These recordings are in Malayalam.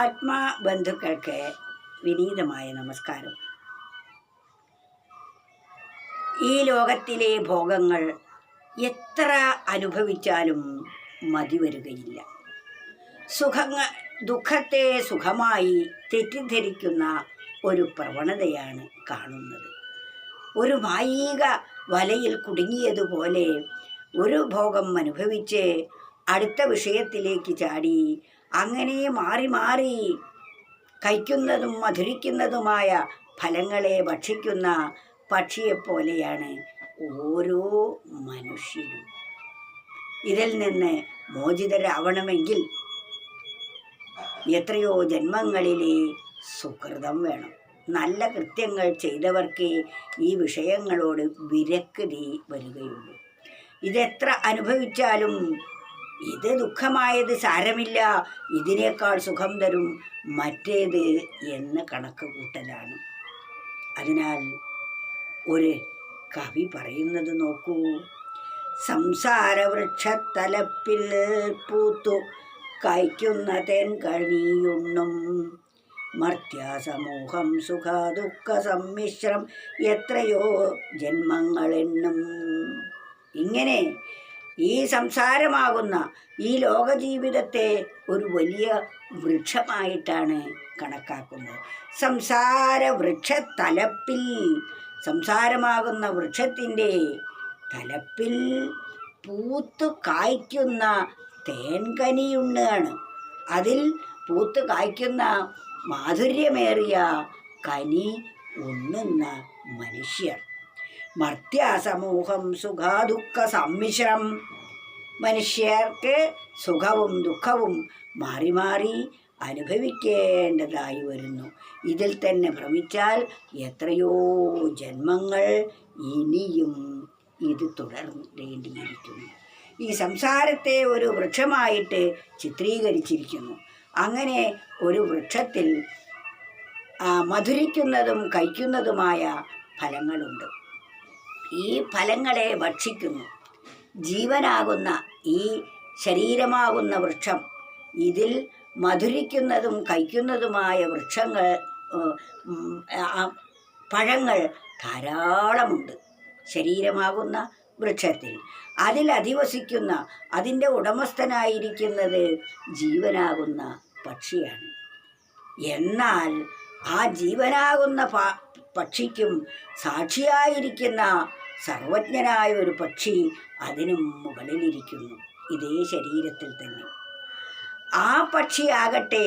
ആത്മാബന്ധുക്കൾക്ക് വിനീതമായ നമസ്കാരം. ഈ ലോകത്തിലെ ഭോഗങ്ങൾ എത്ര അനുഭവിച്ചാലും മതി വരികയില്ല സുഖങ്ങ ദുഃഖത്തെ സുഖമായി തെറ്റിദ്ധരിക്കുന്ന ഒരു പ്രവണതയാണ് കാണുന്നത്. ഒരു മായിക വലയിൽ കുടുങ്ങിയതുപോലെ ഒരു ഭോഗം അനുഭവിച്ച് അടുത്ത വിഷയത്തിലേക്ക് ചാടി അങ്ങനെ മാറി മാറി കഴിക്കുന്നതും മധുരിക്കുന്നതുമായ ഫലങ്ങളെ ഭക്ഷിക്കുന്ന പക്ഷിയെപ്പോലെയാണ് ഓരോ മനുഷ്യരും. ഇതിൽ നിന്ന് മോചിതരാവണമെങ്കിൽ എത്രയോ ജന്മങ്ങളിലെ സുഹൃതം വേണം. നല്ല കൃത്യങ്ങൾ ചെയ്തവർക്ക് ഈ വിഷയങ്ങളോട് വിരക്തി വരികയുള്ളൂ. ഇതെത്ര അനുഭവിച്ചാലും ഇത് ദുഃഖമായത് സാരമില്ല. ഇതിനേക്കാൾ സുഖം തരും മറ്റേത് എന്ന് കണക്ക് കൂട്ടലാണ്. അതിനാൽ ഒരു കവി പറയുന്നത് നോക്കൂ. സംസാരവൃക്ഷത്തലപ്പിൽ പൂത്തു കായ്ക്കുന്ന തേൻ കണിയുണ്ണും മർത്യാസമൂഹം സുഖ ദുഃഖ സമ്മിശ്രം എത്രയോ ജന്മങ്ങളെണ്ണും. ഇങ്ങനെ ഈ സംസാരമാകുന്ന ഈ ലോകജീവിതത്തെ ഒരു വലിയ വൃക്ഷമായിട്ടാണ് കണക്കാക്കുന്നത്. സംസാര വൃക്ഷത്തലപ്പിൽ സംസാരമാകുന്ന വൃക്ഷത്തിന്റെ തലപ്പിൽ പൂത്തു കായ്ക്കുന്ന തേൻകനിയുണ്ണാണ്. അതിൽ പൂത്ത് കായ്ക്കുന്ന മാധുര്യമേറിയ കനി ഉണ്ണുന്ന മനുഷ്യർ. മർത്യാസമൂഹം സുഖാദുഃഖ സമ്മിശ്രം. മനുഷ്യർക്ക് സുഖവും ദുഃഖവും മാറി മാറി അനുഭവിക്കേണ്ടതായി വരുന്നു. ഇതിൽ തന്നെ ഭ്രമിച്ചാൽ എത്രയോ ജന്മങ്ങൾ ഇനിയും ഇത് തുടരേണ്ടിയിരിക്കുന്നു. ഈ സംസാരത്തെ ഒരു വൃക്ഷമായിട്ട് ചിത്രീകരിച്ചിരിക്കുന്നു. അങ്ങനെ ഒരു വൃക്ഷത്തിൽ മധുരിക്കുന്നതും കഴിക്കുന്നതുമായ ഫലങ്ങളുണ്ട്. ഈ ഫലങ്ങളെ ഭക്ഷിക്കുന്നു. ജീവനാകുന്ന ഈ ശരീരമാകുന്ന വൃക്ഷം ഇതിൽ മധുരിക്കുന്നതും കഴിക്കുന്നതുമായ വൃക്ഷങ്ങൾ പഴങ്ങൾ ധാരാളമുണ്ട് ശരീരമാകുന്ന വൃക്ഷത്തിൽ. അതിൽ അധിവസിക്കുന്ന അതിന്റെ ഉടമസ്ഥനായിരിക്കുന്നത് ജീവനാകുന്ന പക്ഷിയാണ്. എന്നാൽ ആ ജീവനാകുന്ന പക്ഷിക്കും സാക്ഷിയായിരിക്കുന്ന സർവജ്ഞനായ ഒരു പക്ഷി അതിനും മുകളിലിരിക്കുന്നു. ഇതേ ശരീരത്തിൽ തന്നെ. ആ പക്ഷിയാകട്ടെ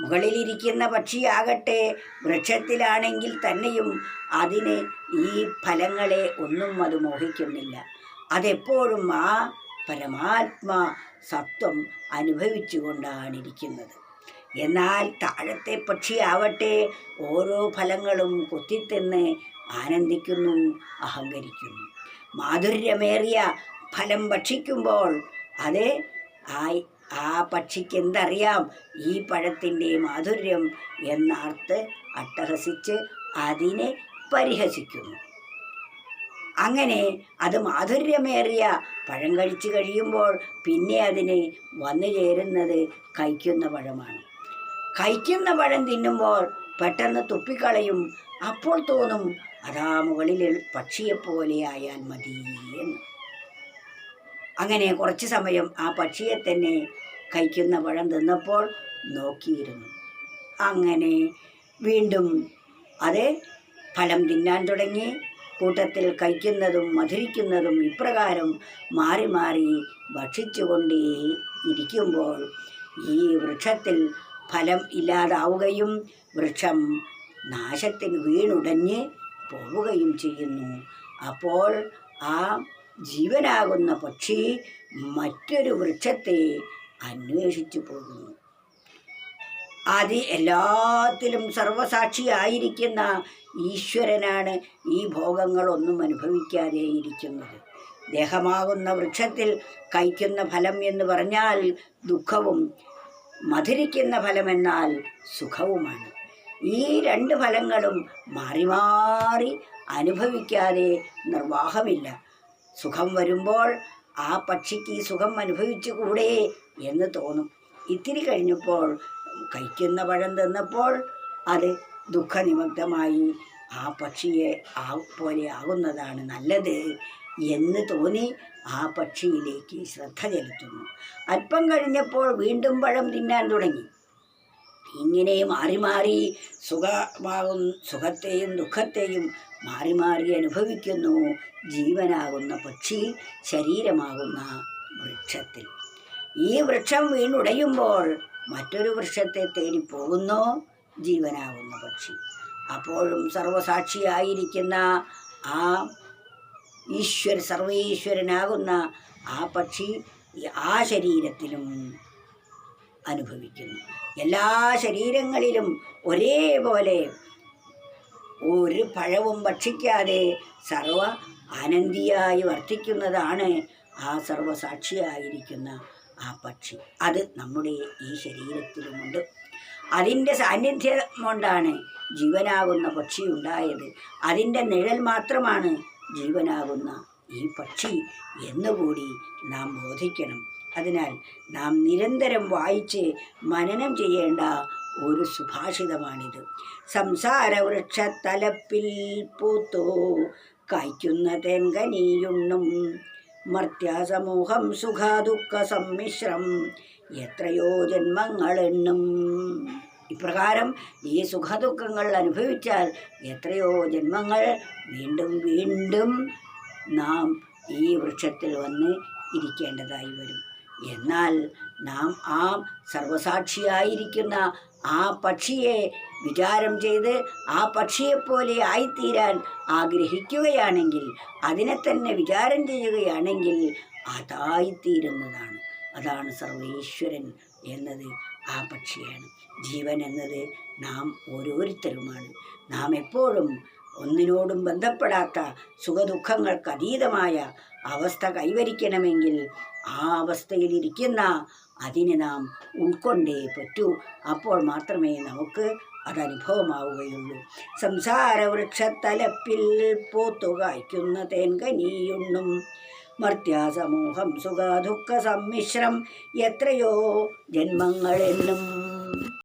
മുകളിലിരിക്കുന്ന പക്ഷിയാകട്ടെ വൃക്ഷത്തിലാണെങ്കിൽ തന്നെയും അതിന് ഈ ഫലങ്ങളെ ഒന്നും അത് മോഹിക്കുന്നില്ല. അതെപ്പോഴും ആ പരമാത്മാ സത്വം അനുഭവിച്ചുകൊണ്ടാണ് ഇരിക്കുന്നത് എന്നാൽ താഴത്തെ പക്ഷിയാവട്ടെ ഓരോ ഫലങ്ങളും കൊത്തിത്തിന്ന് ആനന്ദിക്കുന്നു അഹങ്കരിക്കുന്നു. മാധുര്യമേറിയ ഫലം ഭക്ഷിക്കുമ്പോൾ അത് ആ ആ പക്ഷിക്ക് എന്തറിയാം ഈ പഴത്തിന്റെ മാധുര്യം എന്നാർത്ത് അട്ടഹസിച്ച് അതിനെ പരിഹസിക്കുന്നു. അങ്ങനെ അത് മാധുര്യമേറിയ പഴം കഴിച്ചു കഴിയുമ്പോൾ പിന്നെ അതിന് വന്നു ചേരുന്നത് കഴിക്കുന്ന പഴമാണ്. കഴിക്കുന്ന പഴം തിന്നുമ്പോൾ പെട്ടെന്ന് തുപ്പിക്കളയും. അപ്പോൾ തോന്നും അതാ മുകളിൽ പക്ഷിയെപ്പോലെയായാൽ മതി എന്ന്. അങ്ങനെ കുറച്ച് സമയം ആ പക്ഷിയെ തന്നെ കഴിക്കുന്ന പഴം തിന്നപ്പോൾ നോക്കിയിരുന്നു. അങ്ങനെ വീണ്ടും അത് ഫലം തിന്നാൻ തുടങ്ങി. കൂട്ടത്തിൽ കഴിക്കുന്നതും മധുരിക്കുന്നതും ഇപ്രകാരം മാറി മാറി ഭക്ഷിച്ചുകൊണ്ടേ ഇരിക്കുമ്പോൾ ഈ വൃക്ഷത്തിൽ ഫലം ഇല്ലാതാവുകയും വൃക്ഷം നാശത്തിന് വീണുടഞ്ഞ് പോവുകയും ചെയ്യുന്നു. അപ്പോൾ ആ ജീവനാകുന്ന പക്ഷി മറ്റൊരു വൃക്ഷത്തെ അന്വേഷിച്ചു പോകുന്നു. അത് എല്ലാത്തിലും സർവസാക്ഷിയായിരിക്കുന്ന ഈശ്വരനാണ് ഈ ഭോഗങ്ങളൊന്നും അനുഭവിക്കാതെ ഇരിക്കുന്നത്. ദേഹമാകുന്ന വൃക്ഷത്തിൽ കഴിക്കുന്ന ഫലം എന്ന് പറഞ്ഞാൽ ദുഃഖവും മധുരിക്കുന്ന ഫലമെന്നാൽ സുഖവുമാണ്. ഈ രണ്ട് ഫലങ്ങളും മാറി മാറി അനുഭവിക്കാതെ നിർവാഹമില്ല. സുഖം വരുമ്പോൾ ആ പക്ഷിക്ക് ഈ സുഖം അനുഭവിച്ചുകൂടെ എന്ന് തോന്നും. ഇത്തിരി കഴിഞ്ഞപ്പോൾ കഴിക്കുന്ന പഴം തിന്നപ്പോൾ അത് ദുഃഖനിമഗ്ധമായി ആ പക്ഷിയെ ആ പോലെ ആകുന്നതാണ് നല്ലത് എന്ന് തോന്നി ആ പക്ഷിയിലേക്ക് ശ്രദ്ധ ചെലുത്തുന്നു. അല്പം കഴിഞ്ഞപ്പോൾ വീണ്ടും പഴം തിന്നാൻ തുടങ്ങി. ഇങ്ങനെ മാറി മാറി സുഖമാകും സുഖത്തെയും ദുഃഖത്തെയും മാറി മാറി അനുഭവിക്കുന്നു. ജീവനാകുന്ന പക്ഷി ശരീരമാകുന്ന വൃക്ഷത്തിൽ. ഈ വൃക്ഷം വീണുടയുമ്പോൾ മറ്റൊരു വൃക്ഷത്തെ തേടി പോകുന്നു ജീവനാകുന്ന പക്ഷി. അപ്പോഴും സർവസാക്ഷിയായിരിക്കുന്ന ആ ഈശ്വര സർവേശ്വരനാകുന്ന ആ പക്ഷി ആ ശരീരത്തിലും അനുഭവിക്കുന്നു. എല്ലാ ശരീരങ്ങളിലും ഒരേപോലെ ഒരു പഴവും ഭക്ഷിക്കാതെ സർവ ആനന്ദിയായി വർത്തിക്കുന്നതാണ് ആ സർവസാക്ഷിയായിരിക്കുന്ന ആ പക്ഷി. അത് നമ്മുടെ ഈ ശരീരത്തിലുമുണ്ട്. അതിന്റെ സാന്നിധ്യം കൊണ്ടാണ് ജീവനാകുന്ന പക്ഷി ഉണ്ടായത്. അതിന്റെ നിഴൽ മാത്രമാണ് ജീവനാകുന്ന ഈ പക്ഷി എന്നുകൂടി നാം ബോധിക്കണം. അതിനാൽ നാം നിരന്തരം വായിച്ച് മനനം ചെയ്യേണ്ട ഒരു സുഭാഷിതമാണിത്. സംസാര വൃക്ഷത്തലപ്പിൽ പൂത്തോ കായ്ക്കുന്ന തെങ്കനീയുണ്ണും മർത്യാസമൂഹം സുഖാദുഃഖ സമ്മിശ്രം എത്രയോ ജന്മങ്ങളെണ്ണും ഇപ്രകാരം ഈ സുഖദുഃഖങ്ങൾ അനുഭവിച്ചാൽ എത്രയോ ജന്മങ്ങൾ വീണ്ടും വീണ്ടും നാം ഈ വൃക്ഷത്തിൽ വന്ന് ഇരിക്കേണ്ടതായി വരും. എന്നാൽ നാം ആ സർവസാക്ഷിയായിരിക്കുന്ന ആ പക്ഷിയെ വിചാരം ചെയ്ത് ആ പക്ഷിയെപ്പോലെ ആയിത്തീരാൻ ആഗ്രഹിക്കുകയാണെങ്കിൽ അതിനെ തന്നെ വിചാരം ചെയ്യുകയാണെങ്കിൽ അതായിത്തീരുന്നതാണ് അതാണ് സർവേശ്വരൻ എന്നത് ആ പക്ഷിയാണ്. ജീവൻ എന്നത് നാം ഓരോരുത്തരുമാണ്. നാം എപ്പോഴും ഒന്നിനോടും ബന്ധപ്പെടാത്ത സുഖദുഃഖങ്ങൾക്ക് അതീതമായ അവസ്ഥ കൈവരിക്കണമെങ്കിൽ ആ അവസ്ഥയിലിരിക്കുന്ന അതിനെ നാം ഉൾക്കൊണ്ടേ പറ്റൂ. അപ്പോൾ മാത്രമേ നമുക്ക് അത് അനുഭവമാവുകയുള്ളൂ സംസാര വൃക്ഷത്തലപ്പിൽ പോത്തുകായ്ക്കുന്ന തേൻകനിയുണ്ണും മർത്യാസമൂഹം സുഖ ദുഃഖ സമ്മിശ്രം എത്രയോ ജന്മങ്ങളെന്നും